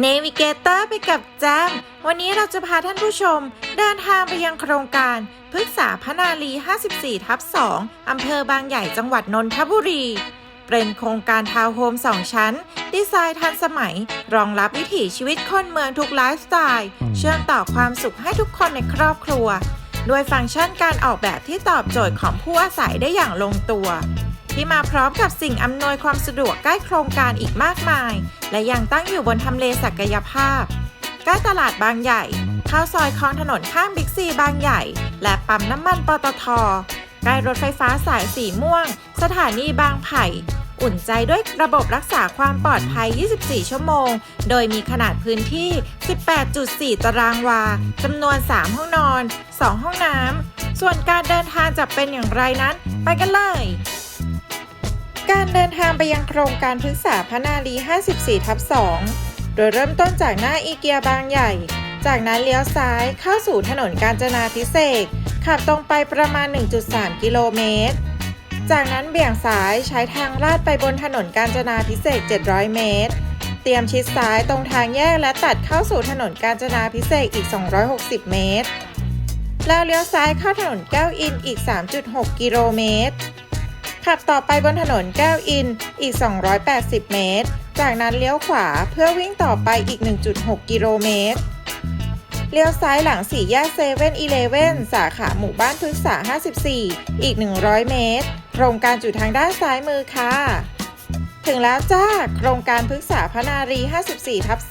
เนวิเกเตอร์ไปกับแจม วันนี้เราจะพาท่านผู้ชม เดินทางไปยังโครงการพฤกษาพนาลี 54 ทับ 2 อำเภอบางใหญ่จังหวัดนนทบุรี เป็นโครงการทาวน์โฮม 2 ชั้น ดีไซน์ทันสมัย รองรับวิถีชีวิตคนเมืองทุกไลฟ์สไตล์ เชื่อมต่อความสุขให้ทุกคนในครอบครัว ด้วยฟังก์ชันการออกแบบที่ตอบโจทย์ของผู้อาศัยได้อย่างลงตัว ที่มาพร้อมกับสิ่งอำนวยความสะดวกใกล้โครงการอีกมากมาย และยังตั้งอยู่บนทำเลศักยภาพ ใกล้ตลาดบางใหญ่ เข้าซอยคลองถนนข้างบิ๊กซีบางใหญ่ และปั๊มน้ำมันปตทใกล้รถไฟฟ้าสายสีม่วง สถานีบางไผ่ อุ่นใจด้วยระบบรักษาความปลอดภัย 24 ชั่วโมง โดยมีขนาดพื้นที่ 18.4 ตารางวา จำนวน 3 ห้องนอน 2 ห้องน้ำ ส่วนการเดินทางจะเป็นอย่างไรนั้น ไปกันเลย การเดินทางไปยังโครงการพฤกษาพนาลี 54 ทับ 2 โดยเริ่มต้นจากหน้าอีเกียบางใหญ่ จากนั้นเลี้ยวซ้ายเข้าสู่ถนนกาญจนาพิเศษขับตรงไปประมาณ 1.3 กิโลเมตร จากนั้นเบี่ยงซ้ายใช้ทางลาดไปบนถนนกาญจนาพิเศษ 700 เมตร เตรียมชิดซ้ายตรงทางแยกและตัดเข้าสู่ถนนกาญจนาพิเศษอีก 260 เมตร แล้วเลี้ยวซ้ายเข้าถนนแก้วอินอีก 3.6 กิโลเมตร ขับต่อไปบนถนนแก้วอินอีก 280 เมตร จากนั้นเลี้ยวขวาเพื่อวิ่งต่อไปอีก 1.6 กิโลเมตร เลี้ยวซ้ายหลังสี่แยกเซเว่นอีเลเว่นสาขาหมู่บ้านพฤกษา 54 อีก 100 เมตร โครงการอยู่ทางด้านซ้ายมือค่ะ ถึงแล้วจ้า โครงการพฤกษาพนารี 54 ทับ 2